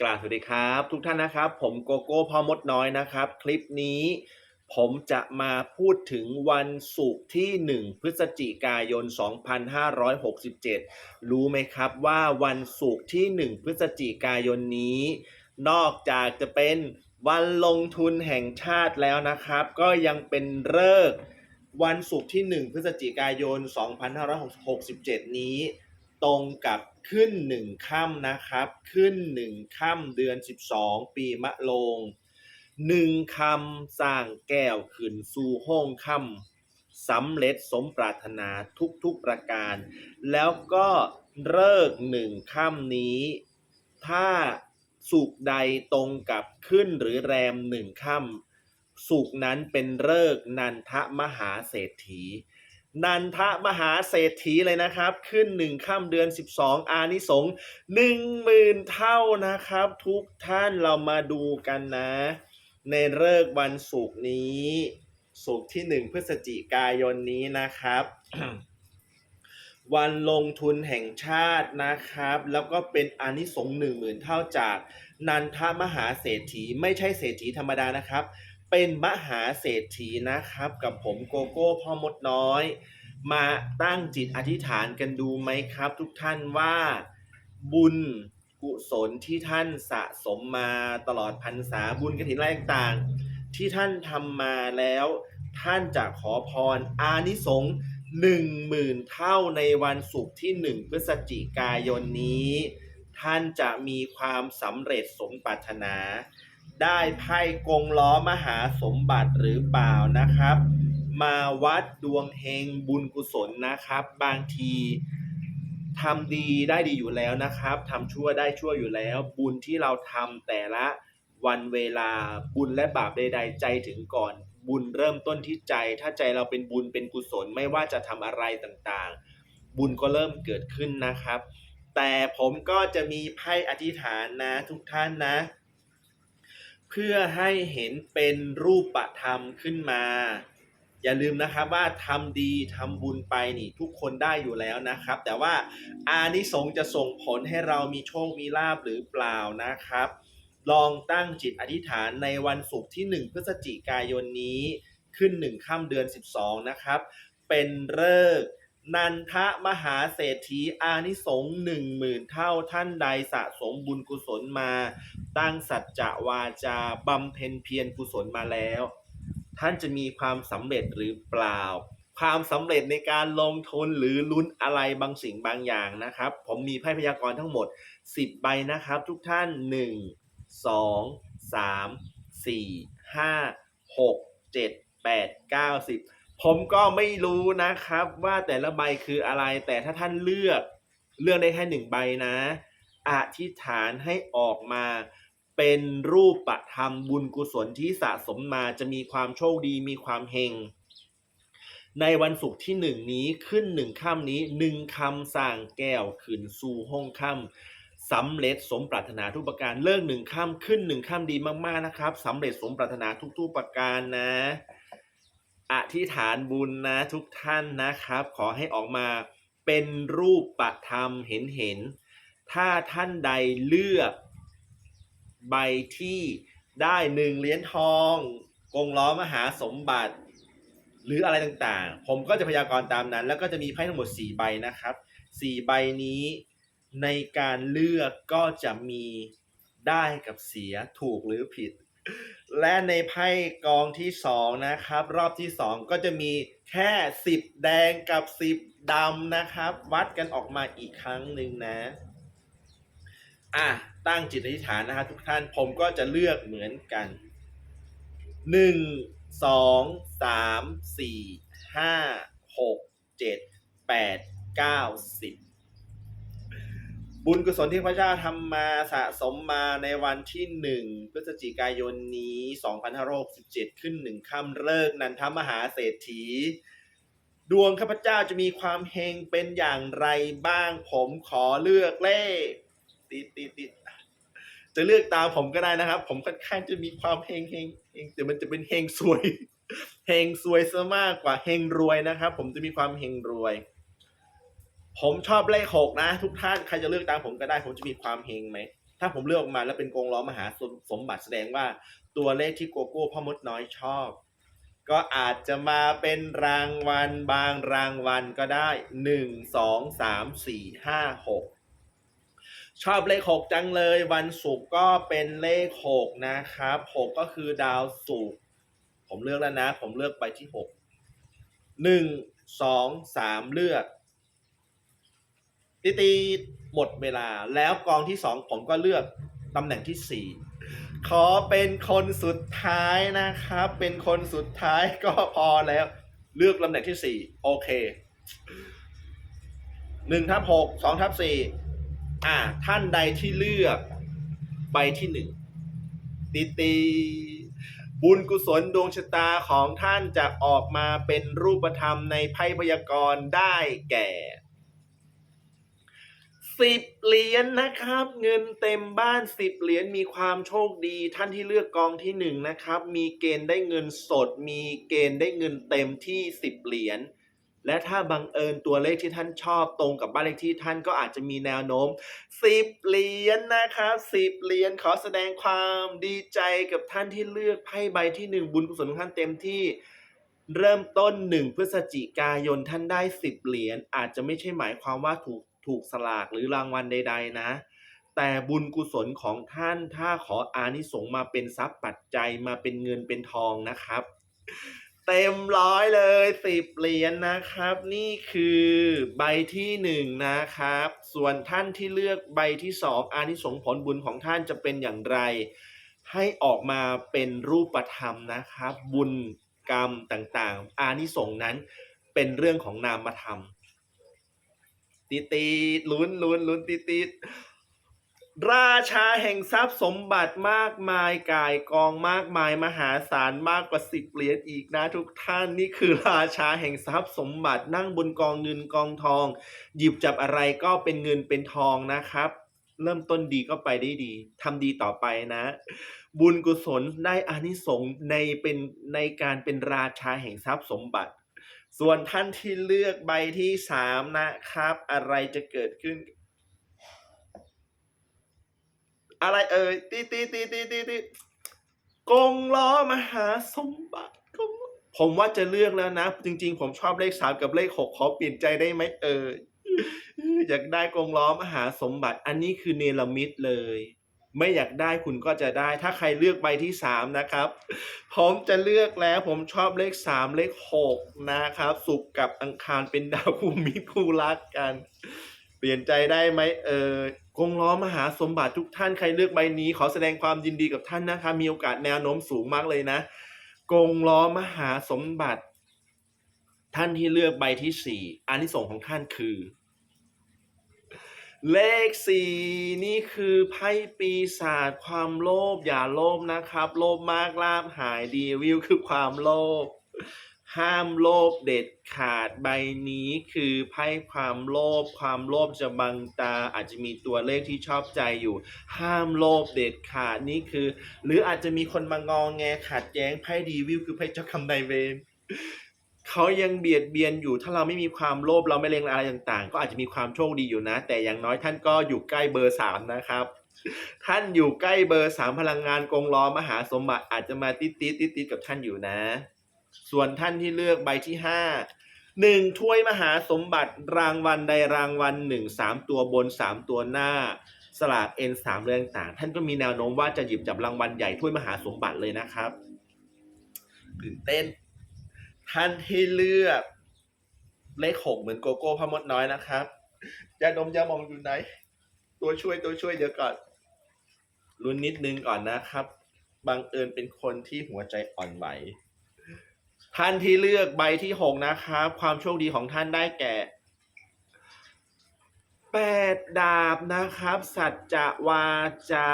กราบสวัสดีครับ ทุกท่านนะครับ ผมโกโก้พ่อมดน้อยนะครับ คลิปนี้ผมจะมาพูดถึงวันศุกร์ที่ 1 พฤศจิกายน 2567 รู้ไหมครับว่าวันศุกร์ที่ 1 พฤศจิกายนนี้ นอกจากจะเป็นวันลงทุนแห่งชาติแล้วนะครับ ก็ยังเป็นเลิกษ์วันศุกร์ที่ 1 พฤศจิกายน 2567 นี้ ตรงกับขึ้นหนึ่งค่ำนะครับ ขึ้นหนึ่งค่ำเดือน12ปีมะโรงหนึ่งคำสร้างแก้วขึ้นสู่ห้องค่ำสำเร็จสมปรารถนาทุกๆประการ แล้วก็เลิกหนึ่งค่ำนี้ ถ้าสุกใดตรงกับขึ้นหรือแรมหนึ่งค่ำสุกนั้นเป็นเลิกนันทมหาเศรษฐี นันทมหาเศรษฐีเลยนะครับ ขึ้นหนึ่งค่ำเดือน 12 อานิสงส์หนึ่งหมื่นเท่านะครับ ทุกท่านเรามาดูกันนะ ในเลิกวันศุกร์นี้ศุกร์ที่1พฤศจิกายนนี้นะครับ วันลงทุนแห่งชาตินะครับ แล้วก็เป็นอานิสงส์หนึ่งหมื่นเท่าจาก นันทมหาเศรษฐีไม่ใช่เศรษฐีธรรมดานะครับ เป็นมหาเศรษฐีนะครับ กับผมโกโก้พ่อมดน้อย มาตั้งจิตอธิษฐานกันดูไหมครับ ทุกท่านว่าบุญกุศลที่ท่านสะสมมาตลอดพรรษาบุญกฐินอะไรต่างๆ ที่ท่านทำมาแล้ว ท่านจะขอพรอานิสงส์หนึ่งหมื่นเท่าในวันศุกร์ที่หนึ่งพฤศจิกายนนี้ ท่านจะมีความสำเร็จสมปรารถนา ได้ไพ่กงล้อมหาสมบัติหรือเปล่านะครับ มาวัดดวงเฮงบุญกุศลนะครับ บางทีทำดีได้ดีอยู่แล้วนะครับทำชั่วได้ชั่วอยู่แล้ว บุญที่เราทำแต่ละวันเวลาบุญและบาปใดๆใจถึงก่อน บุญเริ่มต้นที่ใจ ถ้าใจเราเป็นบุญเป็นกุศลไม่ว่าจะทำอะไรต่างๆ บุญก็เริ่มเกิดขึ้นนะครับ แต่ผมก็จะมีไพ่อธิษฐานนะทุกท่านนะ เพื่อให้เห็นเป็นรูปธรรมขึ้นมา อย่าลืมนะครับว่าทำดีทำบุญไปนี่ทุกคนได้อยู่แล้วนะครับ แต่ว่าอานิสงส์จะส่งผลให้เรามีโชคมีลาบหรือเปล่านะครับ ลองตั้งจิตอธิษฐานในวันศุกร์ที่ 1 พฤศจิกายนนี้ขึ้น 1 ค่ำเดือน 12 นะครับ เป็นเลิกษ นันทะมหาเศรษฐีอานิสงส์หนึ่งหมื่นเท่าท่านใดสะสมบุญกุศลมา ตั้งสัจจะวาจาบำเพ็ญเพียรกุศลมาแล้ว ท่านจะมีความสำเร็จหรือเปล่า ความสำเร็จในการลงทุนหรือลุ้นอะไรบางสิ่งบางอย่างนะครับ ผมมีไพ่พยากรณ์ทั้งหมด 10 ใบนะครับ ทุกท่าน 1 2 3 4 5 6 7 8 9 10 ผมก็ไม่รู้นะครับ ว่าแต่ละใบคืออะไร แต่ถ้าท่านเลือกเลือกได้แค่หนึ่งใบนะอธิษฐานให้ออกมาเป็นรูปประธรรมบุญกุศลที่สะสมมาจะมีความโชคดีมีความเฮงในวันศุกร์ที่หนึ่งนี้ขึ้นหนึ่งค่ำนี้หนึ่งคำสั่งแก้วขึ้นสู่ห้องค่ำสำเร็จสมปรารถนาทุกประการเลิกหนึ่งค่ำขึ้นหนึ่งค่ำดีมากๆนะครับสำเร็จสมปรารถนาทุกๆประการนะ อธิษฐานบุญนะทุกท่านนะครับ ขอให้ออกมาเป็นรูปประธรรมเห็นเห็นๆถ้าท่านใดเลือกใบที่ได้หนึ่งเหรียญทองกงล้อมหาสมบัติ หรืออะไรต่างๆ ผมก็จะพยากรณ์ตามนั้น แล้วก็จะมีไพ่ทั้งหมด 4 ใบนะครับ 4 ใบนี้ในการเลือกก็จะมีได้กับเสียถูกหรือผิด และในไพ่กองที่สองนะครับ รอบที่สองก็จะมีแค่10แดงกับ10ดำนะครับ วัดกันออกมาอีกครั้งหนึ่งนะอะตั้งจิตอธิษฐานนะครับทุกท่านผมก็จะเลือกเหมือนกันหนึ่งสองสามสี่ห้าหกเจ็ดแปดเก้าสิบ บุญกุศลที่พระเจ้าทำมาสะสมมาในวันที่หนึ่งพฤศจิกายนนี้ 2567 ขึ้นหนึ่งค่ำเลิกนันทมหาเศรษฐี ดวงข้าพเจ้าจะมีความเฮงเป็นอย่างไรบ้าง ผมขอเลือกเลขติดติดติดจะเลือกตามผมก็ได้นะครับ ผมค่อนข้างจะมีความเฮงเฮงเฮงแต่มันจะเป็นเฮงซวยเฮงซวยซะมากกว่าเฮงรวยนะครับ ผมจะมีความเฮงรวย ผมชอบเลขหกนะ ทุกท่านใครจะเลือกตามผมก็ได้ ผมจะมีความเฮงไหม ถ้าผมเลือกมาแล้วเป็นกงล้อมหาสมสมบัติแสดงว่าตัวเลขที่โกโก้พ่อมดน้อยชอบ ก็อาจจะมาเป็นรางวัลบางรางวัลก็ได้หนึ่งสองสามสี่ห้าหกชอบเลขหกจังเลยวันศุกร์ก็เป็นเลขหกนะครับหกก็คือดาวศุกร์ผมเลือกแล้วนะ ผมเลือกไปที่หกหนึ่งสองสามเลือก ตีตีหมดเวลาแล้วกองที่สองผมก็เลือกตำแหน่งที่สี่ขอเป็นคนสุดท้ายนะครับ เป็นคนสุดท้ายก็พอแล้ว เลือกตำแหน่งที่สี่โอเคหนึ่งทับหกสองทับสี่อ่า ท่านใดที่เลือกใบที่หนึ่งตีตีบุญกุศลดวงชะตาของท่านจะออกมาเป็นรูปธรรมในไพ่พยากรณ์ได้แก่ สิบเหรียญนะครับ เงินเต็มบ้านสิบเหรียญมีความโชคดี ท่านที่เลือกกองที่หนึ่งนะครับ มีเกณฑ์ได้เงินสด มีเกณฑ์ได้เงินเต็มที่สิบเหรียญและถ้าบังเอิญตัวเลขที่ท่านชอบตรงกับบ้านเลขที่ท่านก็อาจจะมีแนวโน้มสิบเหรียญนะครับสิบเหรียญขอแสดงความดีใจกับท่านที่เลือกไพ่ใบที่หนึ่งบุญกุศลของท่านเต็มที่เริ่มต้นหนึ่งพฤศจิกายนท่านได้สิบเหรียญอาจจะไม่ใช่หมายความว่าถูก ถูกสลากหรือรางวัลใด ๆ นะ แต่บุญกุศลของท่านถ้าขออานิสงส์มาเป็นทรัพย์ปัจจัยมาเป็นเงินเป็นทองนะครับ เต็มร้อยเลยสิบเหรียญนะครับ นี่คือใบที่หนึ่งนะครับ ส่วนท่านที่เลือกใบที่สองอานิสงส์ผลบุญของท่านจะเป็นอย่างไร ให้ออกมาเป็นรูปธรรมนะครับ บุญกรรมต่างๆ อานิสงส์นั้นเป็นเรื่องของนามธรรม ตีตีลุ้นลุ้นลุ้นตีตีราชาแห่งทรัพย์สมบัติมากมายกายกองมากมายมหาศาลมากกว่าสิบเหรียญอีกนะทุกท่านนี่คือราชาแห่งทรัพย์สมบัตินั่งบนกองเงินกองทอง หยิบจับอะไรก็เป็นเงินเป็นทองนะครับ เริ่มต้นดีก็ไปได้ดีทำดีต่อไปนะ บุญกุศลได้อานิสงส์ในเป็นในการเป็นราชาแห่งทรัพย์สมบัติ ส่วนท่านที่เลือกใบที่สามนะครับ อะไรจะเกิดขึ้น อะไรเอ่ยตีตีตีตีตีตีกงล้อมหาสมบัติกงผมว่าจะเลือกแล้วนะ จริง ๆ ผมชอบเลขสามกับเลขหกขอเปลี่ยนใจได้ไหมเอ่ยอยากได้กงล้อมหาสมบัติ อันนี้คือเนรมิตเลย ไม่อยากได้คุณก็จะได้ ถ้าใครเลือกใบที่สามนะครับ ผมจะเลือกแล้วผมชอบเลขสามเลขหกนะครับศุกกับอังคารเป็นดาวคู่มิตรคู่รักกัน เปลี่ยนใจได้ไหมเออกงล้อมหาสมบัติทุกท่านใครเลือกใบนี้ ขอแสดงความยินดีกับท่านนะคะมีโอกาสแนวโน้มสูงมากเลยนะ กงล้อมหาสมบัติ ท่านที่เลือกใบที่สี่อานิสงส์ของท่านคือ เลขสี่นี่คือไพ่ปีศาจความโลภอย่าโลภนะครับ โลภมากลาบหายดีวิวคือความโลภห้ามโลภเด็ดขาดใบนี้คือไพ่ความโลภความโลภจะบังตา อาจจะมีตัวเลขที่ชอบใจอยู่ ห้ามโลภเด็ดขาดนี่คือ หรืออาจจะมีคนมางองแงขัดแย้งไพ่ดีวิวคือไพ่เจ้ากรรมนายเวร เขายังเบียดเบียนอยู่ถ้าเราไม่มีความโลภเราไม่เลงอะไรต่างๆ ก็อาจจะมีความโชคดีอยู่นะ แต่อย่างน้อยท่านก็อยู่ใกล้เบอร์สามนะครับ ท่านอยู่ใกล้เบอร์สามพลังงานกงล้อมหาสมบัติอาจจะมาติดติดติดติดกับท่านอยู่นะ ส่วนท่านที่เลือกใบที่ห้าหนึ่งถ้วยมหาสมบัติรางวัลใดรางวัลหนึ่งสามตัวบนสามตัวหน้าสลากเอ็นสามเรื่องต่างท่านก็มีแนวโน้มว่าจะหยิบจับรางวัลใหญ่ถ้วยมหาสมบัติเลยนะครับตื่นเต้น ท่านที่เลือก เลขหกเหมือนโกโก้พมดน้อยนะครับยาดมยามองอยู่ไหน ตัวช่วยตัวช่วยเดี๋ยวก่อนลุ้นนิดนึงก่อนนะครับ บังเอิญเป็นคนที่หัวใจอ่อนไหว ท่านที่เลือกใบที่หกนะครับ ความโชคดีของท่านได้แก่แปดดาบนะครับ สัจจะวาจา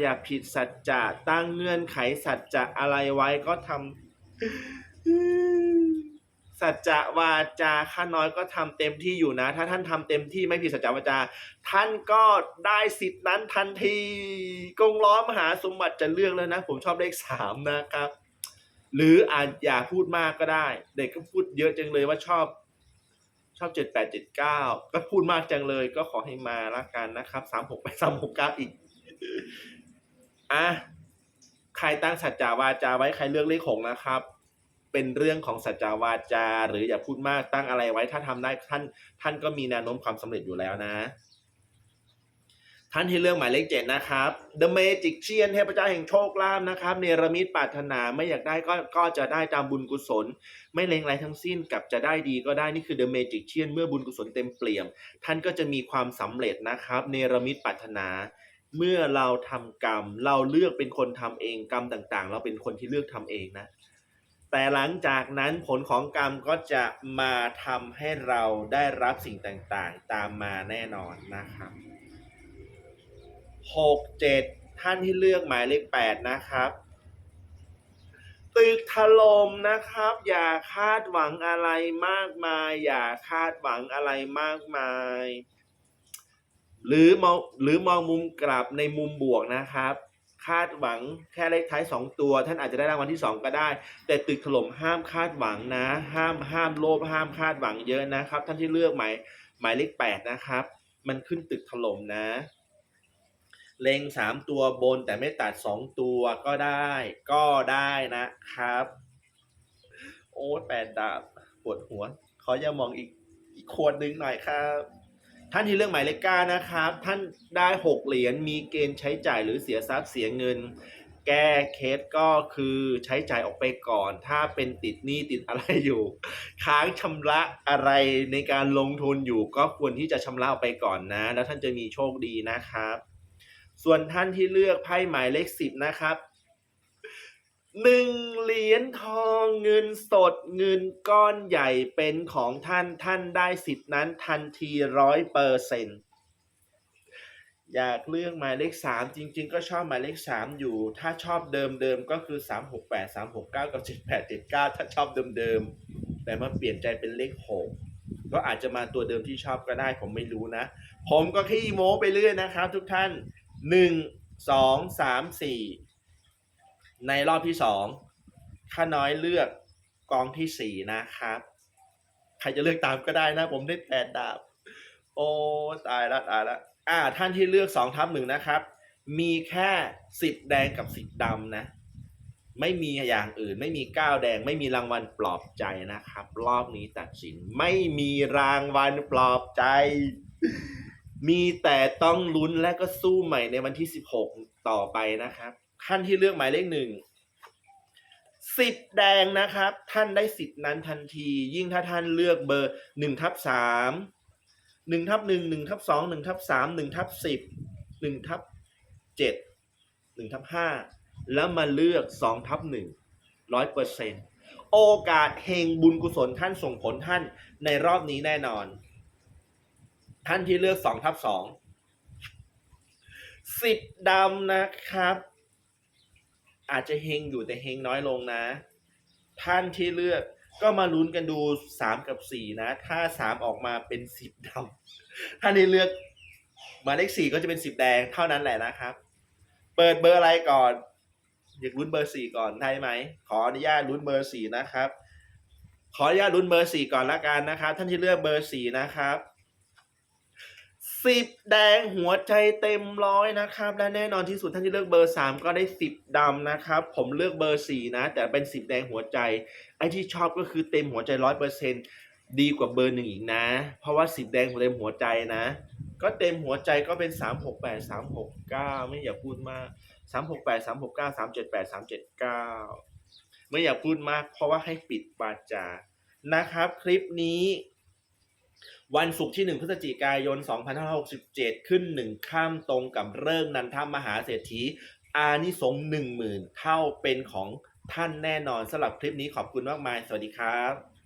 อย่าผิดสัจจะตั้งเงื่อนไขสัจจะอะไรไว้ก็ทำ สัจจะวาจาข้าน้อยก็ทำเต็มที่อยู่นะ ถ้าท่านทำเต็มที่ไม่ผิดสัจจะวาจา ท่านก็ได้สิทธินั้นทันทีกงล้อมหาสมบัติจะเลือกแล้วนะ ผมชอบเลขสามนะครับ หรืออาจอย่าพูดมากก็ได้ เด็กก็พูดเยอะจังเลยว่าชอบชอบเจ็ดแปดเจ็ดเก้าก็พูดมากจังเลย ก็ขอให้มาละกันนะครับสามหกไปสามหกเก้าอีกอะใครตั้งสัจจาวาจาไว้ใครเลือกเลขหกนะครับ เป็นเรื่องของสัจจาวาจา หรืออย่าพูดมากตั้งอะไรไว้ถ้าทำได้ท่าน ท่านก็มีแนวโน้มความสำเร็จอยู่แล้วนะ ท่านที่เลือกหมายเลขเจ็ดนะครับ The Magician เทพเจ้าแห่งโชคลาภนะครับเนรมิตปรารถนาไม่อยากได้ก็ก็จะได้ตามบุญกุศล ไม่เลงไรทั้งสิ้นกับจะได้ดีก็ได้นี่คือ The Magician เมื่อบุญกุศลเต็มเปี่ยม ท่านก็จะมีความสำเร็จนะครับเนรมิตปรารถนาเมื่อเราทำกรรม เราเลือกเป็นคนทำเองกรรมต่างๆ เราเป็นคนที่เลือกทำเองนะ แต่หลังจากนั้นผลของกรรมก็จะมาทำให้เราได้รับสิ่งต่างๆ ตามมาแน่นอนนะครับหกเจ็ดท่านที่เลือกหมายเลขแปดนะครับตึกถล่มนะครับ อย่าคาดหวังอะไรมากมาย อย่าคาดหวังอะไรมากมาย หรือมองหรือมองมุมกลับในมุมบวกนะครับ คาดหวังแค่เลขท้ายสองตัว ท่านอาจจะได้รางวัลที่สองก็ได้ แต่ตึกถล่มห้ามคาดหวังนะ ห้ามห้ามโลภห้ามคาดหวังเยอะนะครับ ท่านที่เลือกหมายหมายเลขแปดนะครับ มันขึ้นตึกถล่มนะ เล็งสามตัวบนแต่ไม่ตัดสองตัวก็ได้ก็ได้นะครับ โอ้แปดดาบปวดหัว ขออย่ามองอีกอีกขวดนึงหน่อยครับ ท่านที่เลือกหมายเลขเก้านะครับ ท่านได้หกเหรียญมีเกณฑ์ใช้จ่ายหรือเสียทรัพย์เสียเงิน แก้เคสก็คือใช้จ่ายออกไปก่อน ถ้าเป็นติดหนี้ติดอะไรอยู่ ค้างชำระอะไรในการลงทุนอยู่ ก็ควรที่จะชำระออกไปก่อนนะ แล้วท่านจะมีโชคดีนะครับ ส่วนท่านที่เลือกไพ่หมายเลขสิบนะครับ หนึ่งเหรียญทองเงินสดเงินก้อนใหญ่เป็นของท่านท่านได้สิทธินั้นทันทีร้อยเปอร์เซ็นอยากเลือกหมายเลขสามจริง ๆ ก็ชอบหมายเลขสามอยู่ ถ้าชอบเดิมๆก็คือสามหกแปดสามหกเก้ากับเจ็ดแปดเจ็ดเก้าถ้าชอบเดิมๆแต่มาเปลี่ยนใจเป็นเลขหกก็อาจจะมาตัวเดิมที่ชอบก็ได้ผมไม่รู้นะ ผมก็ขี้โม้ไปเรื่อยนะครับทุกท่านหนึ่งสองสามสี่ ในรอบที่สองข้าน้อยเลือกกองที่สี่นะครับ ใครจะเลือกตามก็ได้นะ ผมได้แปดดาบ โอ้ตายละตายละอ่า ท่านที่เลือกสองทับหนึ่งนะครับ มีแค่สิบแดงกับสิบดำนะ ไม่มีอย่างอื่น ไม่มีก้าวแดง ไม่มีรางวัลปลอบใจนะครับ รอบนี้ตัดสินไม่มีรางวัลปลอบใจ มีแต่ต้องลุ้นและก็สู้ใหม่ในวันที่16ต่อไปนะครับ ท่านที่เลือกหมายเลขหนึ่งสิบแดงนะครับ ท่านได้สิทธิ์นั้นทันที ยิ่งถ้าท่านเลือกเบอร์หนึ่งทับสามหนึ่งทับหนึ่งหนึ่งทับสองหนึ่งทับสามหนึ่งทับสิบหนึ่งทับเจ็ดหนึ่งทับห้าแล้วมาเลือกสองทับหนึ่งร้อยเปอร์เซ็นโอกาสเฮงบุญกุศลท่านส่งผลท่านในรอบนี้แน่นอน ท่านที่เลือกสองทับสองสิบดำนะครับ อาจจะเฮงอยู่แต่เฮงน้อยลงนะ ท่านที่เลือกก็มาลุ้นกันดูสามกับสี่นะ ถ้าสามออกมาเป็นสิบดำท่านที่เลือกหมายเลขสี่ก็จะเป็นสิบแดงเท่านั้นแหละนะครับ เปิดเบอร์อะไรก่อน อยากลุ้นเบอร์สี่ก่อนได้ไหม ขออนุญาตลุ้นเบอร์สี่นะครับ ขออนุญาตลุ้นเบอร์สี่ก่อนละกันนะครับ ท่านที่เลือกเบอร์สี่นะครับ สิบแดงหัวใจเต็มร้อยนะครับ และแน่นอนที่สุดท่านที่เลือกเบอร์สามก็ได้สิบดำนะครับ ผมเลือกเบอร์สี่นะ แต่เป็นสิบแดงหัวใจ ไอ้ที่ชอบก็คือเต็มหัวใจร้อยเปอร์เซ็นดีกว่าเบอร์หนึ่งอีกนะ เพราะว่าสิบแดงเต็มหัวใจนะ ก็เต็มหัวใจก็เป็นสามหกแปดสามหกเก้าไม่อยากพูดมากสามหกแปดสามหกเก้าสามเจ็ดแปดสามเจ็ดเก้าไม่อยากพูดมาก เพราะว่าให้ปิดปาจานะครับ คลิปนี้ วันศุกร์ที่ 1 พฤศจิกายน 2567 ขึ้น 1 ข้ามตรงกับเริ่งนันทมหาเศรษฐี อานิสงส์10,000 เท่าเป็นของท่านแน่นอนสำหรับคลิปนี้ขอบคุณมากมาย สวัสดีครับ